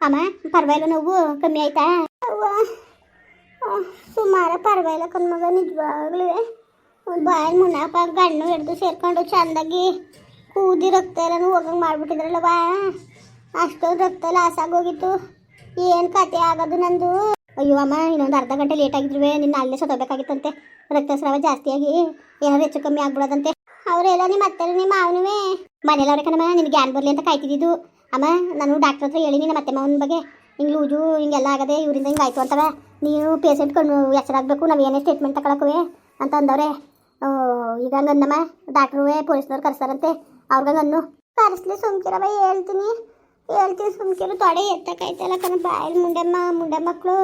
ಅಮ್ಮ, ಪರವಾಗಿಲ್ಲ ನೋವು, ಕಮ್ಮಿ ಆಯ್ತಾ? ಅವ್ವ ಸುಮಾರು ಪರವಾಗಿಲ್ಲ ಕಣ್ಮಗ ನಿಜವಾಗ್ಲೂ. ಬಾಯಿ ಮುನ್ನಪ್ಪ ಗಣ್ಣು ಹಿಡ್ದು ಸೇರ್ಕೊಂಡು ಚೆಂದಾಗಿ ಕೂದಿ ರಕ್ತ ಎಲ್ಲ ಹೋಗಂಗೆ ಬಾ ಅಷ್ಟೊಂದು ರಕ್ತ ಲಾಸ್ ಏನು ಕತೆ ಆಗೋದು ನಂದು? ಅಯ್ಯೋ ಅಮ್ಮ, ಇನ್ನೊಂದು ಅರ್ಧ ಗಂಟೆ ಲೇಟ್ ಆಗಿದ್ರು ನಿನ್ನ ಅಲ್ಲೇ ಸತೋಬೇಕಾಗಿತ್ತಂತೆ ರಕ್ತಸ್ರಾವ ಜಾಸ್ತಿಯಾಗಿ ಏನಾದ್ರು ಹೆಚ್ಚು ಕಮ್ಮಿ ಆಗ್ಬಿಡೋದಂತೆ. ಅವರೆಲ್ಲ ನಿಮ್ಮ ಅತ್ತೆ ನಿಮ್ಮ ಮಾವನುವೆ. ಮನೇಲಿ ಅವ್ರೆ ಕಣಮ್ಮ ನಿನ್ಗೆ ಗ್ಯಾನ್ ಬರಲಿ ಅಂತ ಕಾಯ್ತಿದ್ದು ಅಮ್ಮ, ನಾನು ಡಾಕ್ಟರ್ ಹತ್ರ ಹೇಳಿ ನಮ್ಮ ಅತ್ತೆ ಮಾವನ ಬಗ್ಗೆ. ಹಿಂಗೆ ಲೂಜು ಹಿಂಗೆಲ್ಲ ಆಗದೆ ಇವರಿಂದ ಹಿಂಗೆ ಆಯಿತು ಅಂತವ. ನೀವು ಪೇಷಂಟ್ ಕಣ್ಣು ಎಚ್ಚರಾಗಬೇಕು ನಾವು ಏನೇ ಸ್ಟೇಟ್ಮೆಂಟ್ ತಗೊಳಕುವೆ ಅಂತ ಅಂದವ್ರೆ. ಈಗ ಹಂಗನ್ನಮ್ಮ ಡಾಕ್ಟ್ರುವೆ ಪೊಲೀಸ್ನವ್ರು ಕರ್ಸಾರಂತೆ ನನ್ನ ಕರೆಸ್ಲಿ ಸುಮ್ಕಿರವ ಹೇಳ್ತೀನಿ. ಹೇಳ್ತೀನಿ ಸುಮ್ಕಿರು, ತೊಡೆ ಎತ್ತಕ್ಕಾಯ್ತಲ್ಲ ಕಣ ಬಾಯಲ್ಲಿ ಮುಂಡೆಮ್ಮ, ಮುಂಡೆ ಮಕ್ಕಳು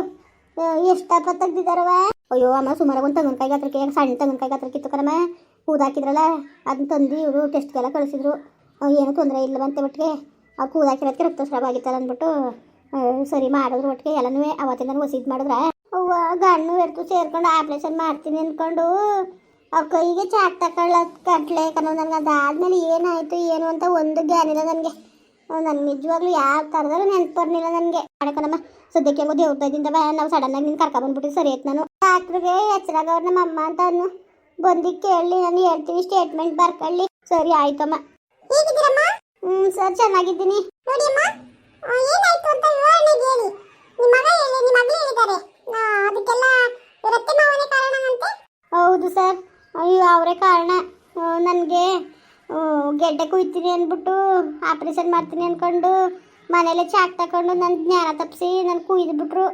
ಎಷ್ಟಪ್ಪ ತೆಗ್ದಿದ್ದಾರವ ಅಯ್ಯೋ, ಅಮ್ಮ, ಸುಮಾರಾಗ ಒಂದು ತಂಗನ್ಕಾಯಿ ಗಾತ್ರಕ್ಕೆ ಸಣ್ಣ ತೆಂಗಿನಕಾಯಿ ಗಾತ್ರಕ್ಕಿತ್ತು ಕಣಮ್ಮ. ಕೂದಾಕಿದ್ರಲ್ಲ ಅದನ್ನ ತಂದು ಇವರು ಟೆಸ್ಟ್ಗೆಲ್ಲ ಕಳಿಸಿದ್ರು. ಏನು ತೊಂದರೆ ಇಲ್ಲವಂತೆ ಒಟ್ಟಿಗೆ ಆ ಕೂದಾಕಿರೋದಕ್ಕೆ ರಕ್ತಸ್ರಾವ ಆಗಿತ್ತಲ್ಲ ಅಂದ್ಬಿಟ್ಟು ಸರಿ ಮಾಡಿದ್ರು ಒಟ್ಟಿಗೆ. ಎಲ್ಲನೂ ಅವತ್ತಿಂದ ಒಸಿದ್ ಮಾಡಿದ್ರೆ. ಅವ್ವ ಗಣ್ಣು ಎರ್ತು ಸೇರ್ಕೊಂಡು ಆಪ್ರೇಷನ್ ಮಾಡ್ತೀನಿ ಅಂದ್ಕೊಂಡು, ಆ ಕೈಗೆ ಚಾಕ್ ತಕೊಳ್ಳ ಕಟ್ಲೆ ಕಣ ನನಗೆ. ಅದಾದ್ಮೇಲೆ ಏನಾಯ್ತು, ಏನು ಅಂತ ಒಂದು ಜ್ಞಾನ ಇಲ್ಲ ನನಗೆ. ನನ್ನ ನಿಜವಾಗ್ಲೂ ಯಾವ ಥರದಲ್ಲೂ ನೆನ್ಪು ಬರ್ಲಿಲ್ಲ ನನಗೆ ಕಣಮ್ಮ, ಸದ್ಯಕ್ಕೆ ಹೆಂಗೋ ದೇವ್ರ ಸಡನ್ ನಾವು ಸಡನ್ನಾಗಿ ಕರ್ಕ ಕರ್ಕೊಂಡ್ಬಂದ್ಬಿಟ್ಟು ಸರಿ ಆಯ್ತು ನಾನು. ಡಾಕ್ಟ್ರಿಗೆ ಅವ್ರು ನಮ್ಮ ಅಮ್ಮ ಅಂತ ಅನ್ನು ಬಂದು ಕೇಳಿ, ನಾನು ಹೇಳ್ತೀನಿ ಸ್ಟೇಟ್ಮೆಂಟ್ ಬರ್ಕೊಳ್ಳಿ. ಸರಿ ಆಯ್ತಮ್ಮ. ಹ್ಞೂ ಸರ್ ಚೆನ್ನಾಗಿದ್ದೀನಿ. ನೋಡಿಯಮ್ಮ ಏನಾಯ್ತು ಅಂತ ವಿವರಣೆಗೆ ಹೇಳಿ ನಿಮ್ಮ ಮಗ ಹೇಳಿ ನಿಮ್ಮ ಮಗಳು ಹೇಳಿದ್ದಾರೆ. ಅದಕ್ಕೆಲ್ಲ ರತ್ತೆ ಮಾವನೇ ಕಾರಣನಂತೆ ಹೌದು ಸರ್. ಅಯ್ಯೋ ಅವರೇ ಕಾರಣ. ನನಗೆ ಗೆಡ್ಡೆ ಕುಯ್ತೀನಿ ಅಂದ್ಬಿಟ್ಟು ಆಪರೇಷನ್ ಮಾಡ್ತೀನಿ ಅಂದ್ಕೊಂಡು ಮನೇಲೆ ಚಾಕ್ ತಕೊಂಡು ನನ್ನ ಜ್ಞಾನ ತಪ್ಪಿಸಿ ನನ್ನ ಕುಯ್ದುಬಿಟ್ರು.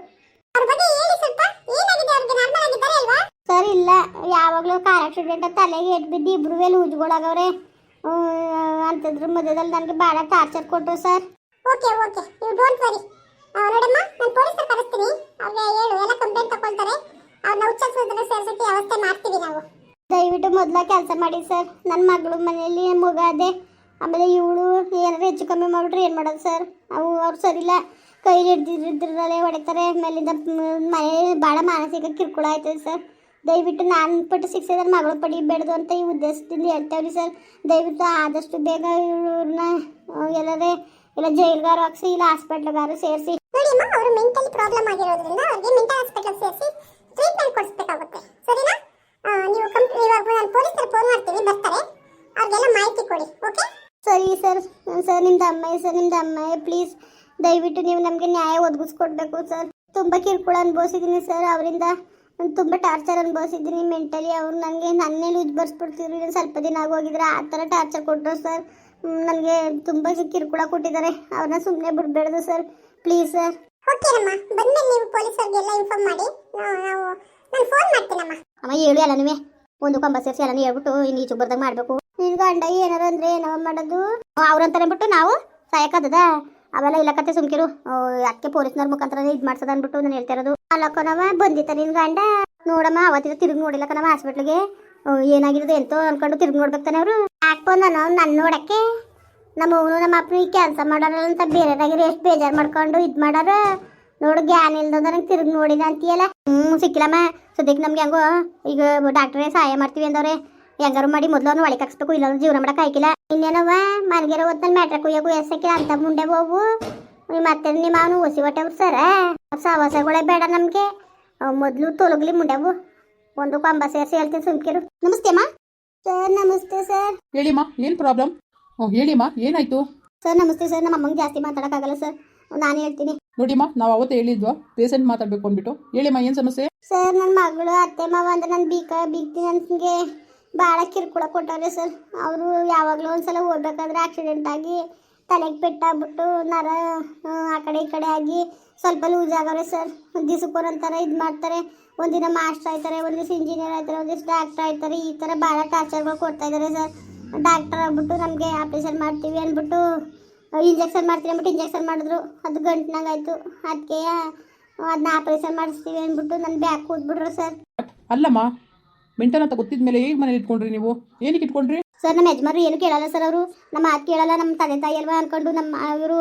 ಸರ್ ಇಲ್ಲ. ಯಾವಾಗಲೂ ಕಾರ್ ಆಕ್ಸಿಡೆಂಟ್ ತಲೆಗೆ ಎಟ್ ಬಿದ್ದು ಇಬ್ರು ಲೂಜ್ಗಳಾಗವ್ರೆ ಅಂತಂದ್ರ ಮಧ್ಯದಲ್ಲಿ ನನಗೆ ಭಾಳ ಟಾರ್ಚರ್ ಕೊಟ್ಟರು sir okay okay. You don't worry ನೋಡಮ್ಮ ನಾನು ಪೊಲೀಸರು ಕರೆಸ್ತೀನಿ. ಅವ್ರಿಗೆ ಹೇಳು ಎಲ್ಲ ಕಂಪ್ಲೇಂಟ್ ತಗೊಳ್ತಾರೆ. ಅವ್ರನ್ನ ಉಚ್ಚ ಸೇರಿಸೋಕೆ ವ್ಯವಸ್ಥೆ ಮಾಡ್ತೀವಿ ನಾವು. ದಯವಿಟ್ಟು ಮೊದಲ ಕೆಲಸ ಮಾಡಿ ಸರ್ ನನ್ನ ಮಗಳು ಮನೆಯಲ್ಲಿ ಮಗ ಅದೇ. ಆಮೇಲೆ ಇವಳು ಏನಾದ್ರು ಹೆಚ್ಚು ಕಮ್ಮಿ ಮಾಡಿಬಿಟ್ರೆ ಏನು ಮಾಡೋದು ಸರ್ ಅವು ಅವ್ರು ಸರಿಲ್ಲ ಕೈ ಹಿಡ್ದಿದ್ರಲ್ಲೇ ಹೊಡಿತಾರೆ. ಮೇಲಿಂದ ಮನೆಯಲ್ಲಿ ಮನೆ ಭಾಳ ಮಾನಸಿಕ ಕಿರುಕುಳ ಆಯ್ತದೆ ಸರ್ ದಯವಿಟ್ಟು ನಾನು ಪಟ್ಟು ಸಿಕ್ಸಿದ್ರೆ ಮಗಳು ಪಡಿಬೇಡ್ದು ಅಂತ ಈ ಉದ್ದೇಶದಿಂದ ಹೇಳ್ತೇವ್ರಿ ಸರ್. ದಯವಿಟ್ಟು ಆದಷ್ಟು ಬೇಗ ಇವ್ರನ್ನ ಎಲ್ಲರೇ ಇಲ್ಲ ಜೈಲ್ಗಾರು ಹಾಕ್ಸಿ ಇಲ್ಲ ಹಾಸ್ಪಿಟ್ಲ್ಗಾರು ಸೇರಿಸಿ. ನೋಡಿ ಅಮ್ಮ ಅವರು ಮೆಂಟಲಿ ಪ್ರಾಬ್ಲಮ್ ಆಗಿರೋದ್ರಿಂದ ಅವ್ರಿಗೆ ಮೆಂಟಲ್ ಹಾಸ್ಪಿಟಲ್ ಸೇರಿಸಿ ಟ್ರೀಟ್ಮೆಂಟ್ ಕೊಡಿಸ್ಬೇಕಾಗುತ್ತೆ. ಸರಿನಾ? ನೀವು ಕಂಪ್ ಇವಾಗ ನಾನು ಪೊಲೀಸರು ಫೋನ್ ಮಾಡ್ತೀನಿ ಬರ್ತಾರೆ. ಅವ್ರಿಗೆಲ್ಲ ಮಾಹಿತಿ ಕೊಡಿ ಓಕೆ? ಸರಿ ಸರ್ ಸರ್ ನಿಮ್ದು ಅಮ್ಮ ಸರ್ ನಿಮ್ದು ಅಮ್ಮ ಪ್ಲೀಸ್. ದಯವಿಟ್ಟು ನೀವು ನಮಗೆ ನ್ಯಾಯ ಒದಗಿಸ್ಕೊಡ್ಬೇಕು ಸರ್. ತುಂಬ ಕಿರುಕುಳ ಅನುಭವಿಸಿದ್ದೀನಿ ಸರ್ ಅವರಿಂದ. ತುಂಬ ಟಾರ್ಚರ್ ಅನುಭವಿಸಿದ್ದೀನಿ ಮೆಂಟಲಿ ಅವ್ರು ನನಗೆ ನನ್ನೇ ಲೂಜ್ ಬರ್ಸ್ಬಿಡ್ತಿದ್ರು. ಸ್ವಲ್ಪ ದಿನ ಆಗೋಗಿದ್ರೆ ಆ ಥರ ಟಾರ್ಚರ್ ಕೊಟ್ಟರು ಸರ್ ನನಗೆ ತುಂಬ ಕಿರುಕುಳ ಕೊಟ್ಟಿದ್ದಾರೆ. ಅವ್ರನ್ನ ಸುಮ್ಮನೆ ಬಿಡಬೇಡ್ದು ಸರ್ ಪ್ಲೀಸ್ ಸರ್ ಓಕೆ ಅಮ್ಮ. ಬಂದ್ಮೇಲೆ ನೀವು ಪೊಲೀಸರಿಗೆಲ್ಲ ಇನ್ಫಾರ್ಮ್ ಮಾಡಿ. ನಾವು ನಾನು ಫೋನ್ ಮಾಡ್ತೀನಮ್ಮ. ಅಮ್ಮ ಹೇಳು ಎಲ್ಲನೂ ಒಂದು ಕಂಬ ಸೇರಿಸಿ ಎಲ್ಲನೂ ಹೇಳ್ಬಿಟ್ಟು ಇನ್ನು ಈಚೆ ಬರ್ದಾಗ ಮಾಡಬೇಕು. ನಿನ್ ಗಂಡ ಏನಾರ ಅಂದ್ರೆ ಏನೋ ಮಾಡೋದು? ಅವ್ರಂತಾರೆ ಬಿಟ್ಟು ನಾವು ಸಾಯಕದ ಅವೆಲ್ಲ ಇಲ್ಲ ಕತೆ ಸುಮ್ಕಿರು ಅದಕ್ಕೆ ಪೊಲೀಸ್ನವ್ರ ಮುಖಾಂತರ ಇದು ಮಾಡ್ಸೋದು ಅಂದ್ಬಿಟ್ಟು ನಾನು ಹೇಳ್ತಾ ಇರೋದು. ಅಲ್ಲಕ್ಕನವ ಬಂದಿತ್ತ ನಿನ್ ಗಂಡ? ನೋಡಮ್ಮ, ಅವತ್ತಿದ ತಿರುಗಿ ನೋಡಿಲ್ಲ ಕಣವ ಹಾಸ್ಪಿಟ್ಲಿಗೆ ಏನಾಗಿರೋದು ಎಂತೋ ಅನ್ಕೊಂಡು ತಿರುಗಿ ನೋಡ್ಬೇಕಾನೆ ಅವ್ರು. ಯಾಕೋ ನಾನು ನನ್ನ ನೋಡಕ್ಕೆ? ನಮ್ಮ ಅವನು ನಮ್ಮ ಅಪ್ಪನ ಈ ಕೆಲಸ ಮಾಡೋಣ ಅಂತ ಬೇರೆದಾಗಿರೋ ಎಷ್ಟು ಬೇಜಾರು ಮಾಡ್ಕೊಂಡು ಇದು ಮಾಡಾರ. ನೋಡು ಗ್ಯಾನ್ ಇಲ್ದಂದ್ರೆ ನಂಗೆ ತಿರುಗಿ ನೋಡಿದ ಅಂತೀಯಲ್ಲ. ಹ್ಞೂ ಸಿಕ್ಕಿಲ್ಲಮ್ಮ. ಸದ್ಯಕ್ಕೆ ನಮ್ಗೆ ಹೆಂಗೋ, ಈಗ ಡಾಕ್ಟ್ರೇ ಸಹಾಯ ಮಾಡ್ತೀವಿ ಅಂದವ್ರೆ. ಹೆಂಗಾರು ಮಾಡಿ ಮೊದಲು ಅವ್ನು ಒಳಗೆ ಹಾಕ್ಸ್ಬೇಕು, ಇಲ್ಲಾಂದ್ರೆ ಜೀವನ ಮಾಡಕ್ಕೆ ಆಯ್ಕಿಲ್ಲ. ಇನ್ನೇನವ ಮನೆಗಿರೋ ಹೊತ್ತಲ್ಲಿ ಮ್ಯಾಟ್ರ ಎಸ್ ಹಾಕಿಲ್ಲ ಅಂತ ಮುಂಡೆ ಹೋಗು. ಮತ್ತೆ ನಿಮ್ಮ ಅವನು ಹೊಸಿ ಹೊಟ್ಟೆ ಸರ ಸವಾಸಗಳೇ ಬೇಡ ನಮಗೆ. ಮೊದಲು ತೊಲಗ್ಲಿ ಮುಂಡೆವು. ಒಂದು ಕಂಬ ಸೇರಿಸಿ ಹೇಳ್ತೀನಿ ಸುಮ್ಕಿರು. ನಮಸ್ತೆ ಅಮ್ಮ. ಸರ್ ನಮಸ್ತೆ ಸರ್. ಹೇಳಿಮ್ಮ ಏನು ಪ್ರಾಬ್ಲಮ್ ಹ್ಞೂ ಹೇಳಿಮ್ಮ ಏನಾಯ್ತು? ಸರ್ ನಮಸ್ತೆ ಸರ್ ನಮ್ಮ ಅಮ್ಮಂಗೆ ಜಾಸ್ತಿ ಮಾತಾಡೋಕ್ಕಾಗಲ್ಲ ಸರ್. ನಾನು ಹೇಳ್ತೀನಿ. ನೋಡಿಮ್ಮ ನಾವು ಅವತ್ತೇ ಹೇಳಿದ್ವಾ ಪೇಷಂಟ್ ಮಾತಾಡಬೇಕು ಅಂದ್ಬಿಟ್ಟು. ಹೇಳಿಮ್ಮ ಏನು ಸಮಸ್ಯೆ? ಸರ್ ನನ್ನ ಮಗಳು ಅತ್ತೆ ಮಾವ ಅಂದ್ರೆ ನನ್ನ ಬೀಕ ಬೀಗ್ತೀನಿ ನನಗೆ ಭಾಳ ಕಿರುಕುಳ ಕೊಟ್ಟವ್ರೆ ಸರ್. ಅವರು ಯಾವಾಗಲೂ ಒಂದ್ಸಲ ಹೋಗ್ಬೇಕಾದ್ರೆ ಆಕ್ಸಿಡೆಂಟ್ ಆಗಿ ತಲೆಗೆ ಪೆಟ್ಟಾಗ್ಬಿಟ್ಟು ನರ ಆ, ಕಡೆ ಈ ಕಡೆ ಆಗಿ ಸ್ವಲ್ಪ ಲೂಸ್ ಆಗವ್ರೆ ಸರ್. ದಿವಸಕ್ಕೊಂದೊಂಥರ ಇದು ಮಾಡ್ತಾರೆ. ಒಂದಿನ ಮಾಸ್ಟರ್ ಆಯ್ತಾರೆ ಒಂದಿವ್ಸ ದಿವಸ ಇಂಜಿನಿಯರ್ ಆಯ್ತಾರೆ ಒಂದು ದಿವಸ ಡಾಕ್ಟರ್ ಆಯ್ತಾರೆ. ಈ ಥರ ಭಾಳ ಟಾರ್ಚರ್ಗಳು ಕೊಡ್ತಾ ಇದ್ದಾರೆ ಸರ್. ಡಾಕ್ಟರ್ ಆಗ್ಬಿಟ್ಟು ನಮಗೆ ಆಪ್ರೇಷನ್ ಮಾಡ್ತೀವಿ ಅಂದ್ಬಿಟ್ಟು ಇಂಜೆಕ್ಷನ್ ಮಾಡ್ತೀವಿ ಅಂದ್ಬಿಟ್ಟು ಇಂಜೆಕ್ಷನ್ ಮಾಡಿದ್ರು. ಅದು ಗಂಟ್ನಾಗಾಯ್ತು ಅದಕ್ಕೆ ಅದನ್ನ ಆಪ್ರೇಷನ್ ಮಾಡಿಸ್ತೀವಿ ಅಂದ್ಬಿಟ್ಟು ನನ್ನ ಬ್ಯಾಗ್ ಕೂತ್ಬಿಟ್ರು ಸರ್. ಅಲ್ಲಮ್ಮ ಮೆಂಟಲ್ ಅಂತ ಗೊತ್ತಿದ್ಮೇಲೆ ಹೇಗೆ ಮನೇಲಿ ಇಟ್ಕೊಂಡ್ರಿ ನೀವು? ಏನಕ್ಕೆ ಇಟ್ಕೊಂಡ್ರಿ? ಸರ್ ನಮ್ಮ ಯಜಮಾನ್ರು ಏನು ಕೇಳಲ್ಲ ಸರ್ ಅವರು. ನಮ್ಮ ಮಾತು ಕೇಳಲ್ಲ ನಮ್ಮ ತಂದೆ ತಾಯಿ ಅಲ್ವಾ ಅನ್ಕೊಂಡು ನಮ್ಮ ಇವರು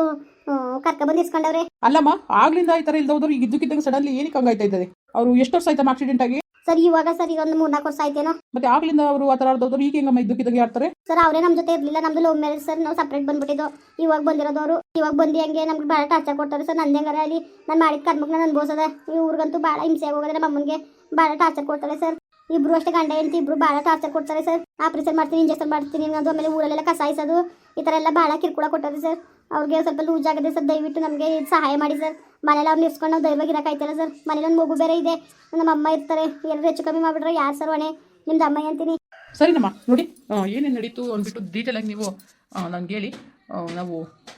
ಕರ್ಕೊಬಂದು ಇಸ್ಕೊಂಡವ್ರೆ. ಅಲ್ಲಮ್ಮ ಆಗ್ಲಿಂದ ಈ ತರ ಇಲ್ದವ್ರು ಈಗ ಇದ್ದಕ್ಕಿದ್ದಂಗೆ ಸಡನ್ಲಿ ಏನಕ್ಕೆ ಹಂಗಾಯ್ತಾ ಇದ್ದಾರೆ? ಅವರು ಎಷ್ಟು ವರ್ಷ ಆಯ್ತಮ್ಮ ಆಕ್ಸಿಡೆಂಟ್ ಆಗಿ? ಸರ್ ಇವಾಗ ಸರ್ ಈಗ ಒಂದು ಮೂರ್ನಾಲ್ಕು ವರ್ಷ ಆಯ್ತೇನೋ. ಮತ್ತೆ ಆಗ್ಲಿಂದ ಅವರು ಆ ತರ ಆಡ್ದವ್ರು ಈಗ ಹೆಂಗಮ್ಮ ಇದ್ದಕ್ಕಿದ್ದಂಗೆ ಆಡ್ತಾರೆ? ಸರ್ ಅವರೇ ನಮ್ಮ ಜೊತೆ ಇರಲಿಲ್ಲ ನಮ್ದು ಲವ್ ಮ್ಯಾರೇಜ್ ಸರ್ ನಾವು ಸಪ್ರೇಟ್ ಬಂದ್ಬಿಟ್ಟಿದ್ದು. ಇವಾಗ ಬಂದಿರೋದವರು ಇವಾಗ ಬಂದು ಹಂಗೆ ನಮ್ಗೆ ಭಾಳ ಟಾರ್ಚರ್ ಕೊಡ್ತಾರೆ ಸರ್ ನಂದು ಹೆಂಗಾರ ಅಲ್ಲಿ. ನಾನು ಮಾಡಿದ ಕರ್ಮಕ್ಕೆ ನಾನು ಅನ್ಬೋಸದ ಇವ್ರಿಗಂತೂ ಭಾಳ ಹಿಂಸೆ ಆಗೋದ್ರೆ ನಮ್ಮ ಅಮ್ಮನಿಗೆ ಭಾಳ ಟಾರ್ಚರ್ ಕೊಡ್ತಾರೆ ಸರ್. ಇಬ್ರು ಅಷ್ಟೇ ಗಂಡ ಹೆಂಡತಿ, ಇಬ್ರು ಭಾಳ ಟಾರ್ಚರ್ ಕೊಡ್ತಾರೆ ಸರ್ ಆಪರೇಷನ್ ಮಾಡ್ತೀನಿ ಇಂಜೆಕ್ಷನ್ ಮಾಡ್ತೀನಿ ಆಮೇಲೆ ಊರಲ್ಲೆಲ್ಲ ಕಸಾಯಿಸೋದು ಈ ಥರ ಎಲ್ಲ ಭಾಳ ಕಿರುಕುಳ ಕೊಟ್ಟದೆ ಸರ್ ಅವ್ರಿಗೆ ಸ್ವಲ್ಪ ಲೂಸ್ ಆಗಿದೆ ಸರ್ ದಯವಿಟ್ಟು ನಮಗೆ ಸಹಾಯ ಮಾಡಿ ಸರ್ ಮನೇಲಿ ಅವ್ರು ನಿಲ್ಸ್ಕೊಂಡು ನಾವು ಧೈರ್ಯವಾಗಿ ಇರೋಕ್ಕಾಯ್ತಲ್ಲ ಸರ್ ಮನೇಲಿ ಒಂದು ಮಗು ಬೇರೆ ಇದೆ. ನಮ್ಮ ಅಮ್ಮ ಇರ್ತಾರೆ ಎಲ್ಲರೂ ಹೆಚ್ಚು ಕಮ್ಮಿ ಮಾಡಿಬಿಟ್ರೆ ಯಾರು ಸರ್ ಹೊಣೆ? ನಿಮ್ದು ಅಮ್ಮ ಅಂತೀನಿ. ಸರಿನಮ್ಮ, ನೋಡಿ ಏನೇನು ನಡೀತು ಅಂದ್ಬಿಟ್ಟು ಡೀಟೇಲಾಗಿ ನೀವು ನನಗೆ ಹೇಳಿ. ನಾವು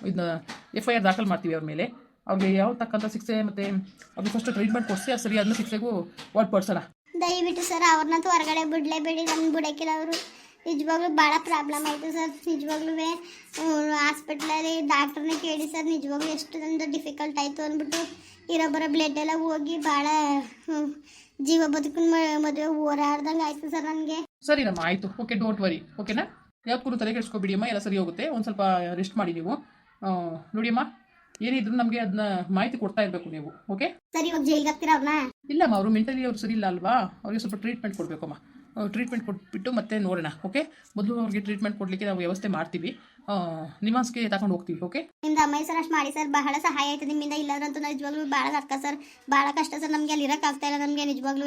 ಇದನ್ನ ಎಫ್ ಐ ಆರ್ ದಾಖಲು ಮಾಡ್ತೀವಿ ಅವ್ರ ಮೇಲೆ. ಅವ್ರಿಗೆ ಯಾವ ತಕ್ಕಂಥ ಶಿಕ್ಷೆ ಮತ್ತು ಅದು ಫಸ್ಟ್ ಟ್ರೀಟ್ಮೆಂಟ್ ಕೊಡಿಸಿ, ಅದು ಸರಿ ಅದನ್ನ ಶಿಕ್ಷೆಗೂ ಒಳಪಡಿಸೋಣ. ದಯವಿಟ್ಟು ಸರ್ ಅವ್ರನ್ನಂತೂ ಹೊರಗಡೆ ಬಿಡಲೇಬೇಡಿ ನನ್ನ ಬಿಡೋಕ್ಕಿಲ್ಲ ಅವರು. ನಿಜವಾಗ್ಲೂ ಭಾಳ ಪ್ರಾಬ್ಲಮ್ ಆಯಿತು ಸರ್. ನಿಜವಾಗ್ಲೂ ಹಾಸ್ಪಿಟ್ಲಲ್ಲಿ ಡಾಕ್ಟ್ರನ್ನ ಕೇಳಿ ಸರ್, ನಿಜವಾಗ್ಲೂ ಎಷ್ಟು ನಂದು ಡಿಫಿಕಲ್ಟ್ ಆಯಿತು ಅಂದ್ಬಿಟ್ಟು ಇರೋ ಬರೋ ಬ್ಲಡ್ ಎಲ್ಲ ಹೋಗಿ ಭಾಳ ಜೀವ ಬದುಕಿನ ಮದುವೆ ಹೋರಾಡ್ದಂಗೆ ಆಯಿತು ಸರ್ ನನಗೆ. ಸರಿನಮ್ಮ ಆಯಿತು. ಓಕೆ ಡೋಂಟ್ ವರಿ ಓಕೆನಾ ಯಾವ್ದು ತಲೆ ಕೆಡಿಸ್ಕೊಬಿಡಿ ಅಮ್ಮ. ಎಲ್ಲ ಸರಿ ಹೋಗುತ್ತೆ. ಒಂದು ಸ್ವಲ್ಪ ರೆಸ್ಟ್ ಮಾಡಿ ನೀವು. ನೋಡಿಯಮ್ಮ ಏನಿದ್ರು ನಮಗೆ ಅದನ್ನ ಮಾಹಿತಿ ಕೊಡ್ತಾ ಇರಬೇಕು ನೀವು ಓಕೆ ಸರಿ ಇವಾಗ ಜೈಲಿಗೆ ಹಾಕ್ತೀರಾ ಅವ್ರನ್ನ? ಇಲ್ಲಮ್ಮ ಅವರು ಮೆಂಟಲಿ ಅವ್ರು ಸರಿ ಇಲ್ಲ ಅಲ್ವಾ? ಅವ್ರಿಗೆ ಸ್ವಲ್ಪ ಟ್ರೀಟ್ಮೆಂಟ್ ಕೊಡಬೇಕಮ್ಮ. ಟ್ರೀಟ್ಮೆಂಟ್ ಕೊಟ್ಬಿಟ್ಟು ಮತ್ತೆ ನೋಡೋಣ ಓಕೆ ಮೊದಲು ಅವ್ರಿಗೆ ಟ್ರೀಟ್ಮೆಂಟ್ ಕೊಡ್ಲಿಕ್ಕೆ ನಾವು ವ್ಯವಸ್ಥೆ ಮಾಡ್ತೀವಿ. ನಿವಾಸ್ಗೆ ತಗೊಂಡು ಹೋಗ್ತೀವಿ ಓಕೆ ನಿಮ್ದು ಅಮ್ಮ ಸರ್ ಅಷ್ಟು ಮಾಡಿ ಸರ್ ಬಹಳ ಸಹಾಯ ಆಯ್ತು ನಿಮ್ಮಿಂದ. ಇಲ್ಲದ್ರಂತೂ ನಿಜವಾಗ್ಲೂ ಭಾಳ ಕಷ್ಟ ಸರ್. ಭಾಳ ಕಷ್ಟ ಸರ್ ನಮಗೆ ಅಲ್ಲಿ ಇರೋಕ್ಕಾಗ್ತಾ ಇಲ್ಲ ನಮಗೆ ನಿಜವಾಗ್ಲೂ.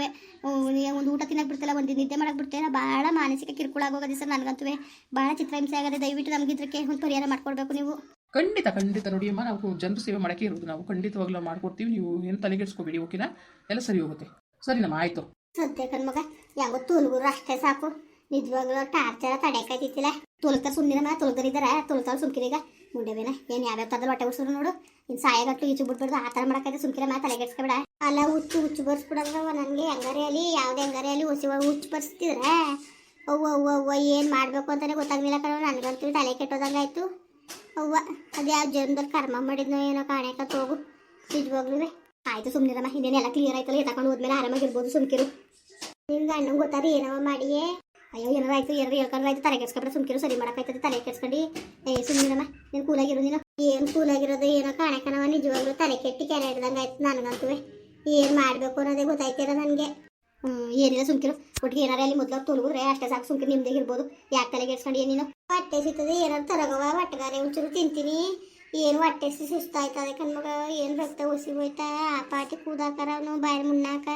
ಒಂದು ಊಟ ತಿನ್ನಕ್ಕೆ ಬಿಡ್ತಿಲ್ಲ ಒಂದು ನಿದ್ದೆ ಮಾಡಕ್ಕೆ ಬಿಡ್ತಿಲ್ಲ. ಭಾಳ ಮಾನಸಿಕ ಕಿರುಕುಳ ಆಗೋಗದೆ ಸರ್ ನನಗಂತೂ. ಭಾಳ ಚಿತ್ರಹಿಂಸೆ ಆಗದೆ. ದಯವಿಟ್ಟು ನಮ್ಗೆ ಇದಕ್ಕೆ ಒಂದು ಪರಿಹಾರ ಮಾಡ್ಕೊಡ್ಬೇಕು ನೀವು. ಖಂಡಿತ ಖಂಡಿತ ನೋಡಿ ಅಮ್ಮ, ನಾವು ಜನರು ಸೇವೆ ಮಾಡೋಕ್ಕೆ ಇರೋದು ನಾವು ಖಂಡಿತವಾಗ್ಲೂ ಮಾಡ್ಕೊಡ್ತೀವಿ. ನೀವು ಏನು ತಲೆಗೆಡ್ಸ್ಕೊಬೇಡಿ ಓಕೆನಾ ಎಲ್ಲ ಸರಿ ಹೋಗುತ್ತೆ. ಸರಿನಮ್ಮ ಆಯಿತು. ಸದ್ಯ ಕಣ್ಮಗ ಹೆಂಗೋ ತೋಲ್ಗುರು ಅಷ್ಟೇ ಸಾಕು. ನಿಜವಾಗ್ಲೂ ಟಾರ್ಚರ ತಡೆಕಾಯ್ತಿತ್ತಿಲ್ಲ ತುಲ್ಕರ್ ಸುಮ್ಮನಿರಮ್ಮ ತುಲ್ಕರಿದ್ದಾರ ತುಲ್ತಾವ್ ಸುಮ್ಕಿರೀಗ ಮುಂಡೆವೇನ ಏನು ಯಾವ್ಯಾವ ತಂದ್ರ ಬಟ್ಟೆ ಉಸಿರು ನೋಡು. ಇನ್ನು ಸಾಯಗಟ್ಟು ಈಚು ಬಿಟ್ಬಿಡ್ದು ಆ ಥರ ಮಾಡಕ್ಕೆ ಸುಮ್ಕಿರಮ್ಮ ತಲೆಗೆಡ್ಸ್ಕೊಬೇಡ ಅಲ್ಲ, ಹುಚ್ಚು ಹುಚ್ಚು ಬರ್ಸ್ಬಿಡಲ್ವ ನನಗೆ ಹೆಂಗಾರೆ ಅಲ್ಲಿ ಯಾವುದೇ ಹೆಂಗಾರೆ ಅಲ್ಲಿ ಹುಚ್ಚು ಹುಚ್ಚು ಬರ್ಸ್ತಿದ್ರೆ. ಅವ್ವ ಅವ್ವ ಅವ್ವ ಏನು ಮಾಡಬೇಕು ಅಂತಲೇ ಗೊತ್ತಾಗ್ಲಿಲ್ಲ ಕಣ ನನಗಂತೂ ತಲೆ ಕೆಟ್ಟೋದಂಗಾಯ್ತು. ಅವ್ವ, ಅದು ಯಾವ ಜನ್ಮದಲ್ಲಿ ಕರ್ಮ ಮಾಡಿದ್ನೋ ಏನೋ ಕಾಣೆಕ ಹೋಗು ನಿಜವಾಗ್ಲೂ ಆಯ್ತು ಸುಮ್ಮನಿರಮ್ಮ ಇನ್ನೇನೆಲ್ಲ ಕ್ಲಿಯರ್ ಆಯ್ತಲ್ಲ ತಗೊಂಡು ಹೋದ್ಮೇಲೆ ಆರಾಮಾಗಿರ್ಬೋದು ಸುಮ್ಕಿರು ನಿಮ್ಗೆ ಅಣ್ಣಂಗೆ ಗೊತ್ತಾದ್ರೆ ಏನವ ಮಾಡಿಯೇ? ಅಯ್ಯೋ ಏನಾರ ಆಯ್ತು ಏನಾರ ಹೇಳ್ಕೊಂಡ್ರೆ ಆಯ್ತು, ತಲೆ ಕೆಡ್ಸ್ಕೊಂಡ್ರೆ ಸುಮ್ಕಿರು ಸರಿ ಮಾಡಕ್ಕಾಯ್ತದೆ ತಲೆ ಕೆಡ್ಸ್ಕೊಂಡು. ಏ ಸುಮ್ಮನಿರಮ್ಮ ನೀನು ಕೂಲಾಗಿರು ನೀನು. ಏನು ಕೂಲಾಗಿರೋದು ಏನೋ ಕಾಣಕನವ ನಿಜವಾಗ್ಲೂ ತಲೆ ಕೆಟ್ಟಿ ಕೆರೆ ಹಿಡ್ದಂಗೆ ಆಯ್ತು ನನಗಂತೂ ಏನು ಮಾಡಬೇಕು ಅನ್ನೋದೇ ಗೊತ್ತಾಯ್ತಿರ ನನಗೆ. ಏನಿಲ್ಲ, ಸುಮ್ಕಿರು. ಒಟ್ಟಿಗೆ ಏನಾರ ಅಲ್ಲಿ ಮೊದಲು ತೊಲಗಿದ್ರೆ ಅಷ್ಟೇ ಸಾಕು, ಸುಮ್ಕಿರು, ನಿಮ್ದೇ ಇರ್ಬೋದು. ಯಾಕೆ ತಲೆ ಕೆಡ್ಸ್ಕೊಂಡು ಏನೇನು ಹೊಟ್ಟೆ ಸಿಗ್ತದೆ, ಏನಾರು ತರಗವ, ಹೊಟ್ಟೆಗಾರೆ ಒಂಚೂರು ತಿಂತೀನಿ. ಏನು ಹೊಟ್ಟೆ ಸುಸ್ತಾಯ್ತದೆ ಕಣ್ಮಗ, ಏನು ರಕ್ತ ಉಸಿ ಹೋಯ್ತಾ ಆ ಪಾಟಿ ಕೂದಾಕಾರ ಅವನು ಬಾಯಿ ಮುನ್ನಾಕ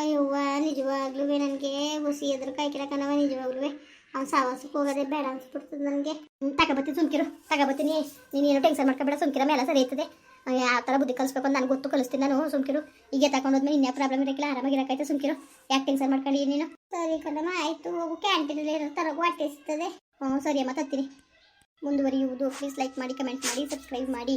ಅಯ್ಯವ್ವ, ನಿಜವಾಗ್ಲೂ ನನಗೆ ಹುಸಿ ಎದುರು ಕಾಯ್ಕಿರಕನವ ನಿಜವಾಗ್ಲೂ ಅವ್ನು ಸಾವಾಸಕ್ಕೆ ಹೋಗೋದೇ ಬೇಡ ಅನ್ಸ್ಬಿಡ್ತದೆ ನನಗೆ. ತಗೋಬತ್ತೀನಿ ಸುಮ್ಕಿರು ತಗೋಬತ್ತೀನಿ ನೀನು ಏನು ಟೆನ್ಷನ್ ಮಾಡ್ಕೊಬೇಡ, ಸುಮ್ಕಿರ, ಮೇಲೆ ಸರಿ ಆಯ್ತದೆ ಯಾವ ಥರ ಬುದ್ಧಿ ಕಲಿಸ್ಬೇಕು ಅಂತ ಗೊತ್ತು, ಕಲಿಸ್ತೀನಿ ನಾನು. ಸುಮ್ಕಿರು ಈಗ ತಗೊಂಡೋದ್ಮೇಲೆ ಇನ್ನೇ ಪ್ರಾಬ್ಲಮ್ ಇರಕ್ಕಿಲ್ಲ ಆರಾಮಾಗಿರಕೈತೆ ಸುಮ್ಕಿರು ಯಾಕೆ ಟೆನ್ಷನ್ ಮಾಡ್ಕೊಂಡು ನೀನು? ಸರಿ ಕಣಮ್ಮ, ಆಯಿತು. ಹೋಗು. ಕ್ಯಾಂಟೀನಲ್ಲಿ ಇರೋ ತರಗು ಅಟ್ಟಿಸ್ತದೆ ಹ್ಞೂ ಸರಿ ಅಮ್ಮ, ತತ್ತೀನಿ. ಮುಂದುವರಿಯುವುದು. ಪ್ಲೀಸ್ ಲೈಕ್ ಮಾಡಿ ಕಮೆಂಟ್ ಮಾಡಿ ಸಬ್ಸ್ಕ್ರೈಬ್ ಮಾಡಿ.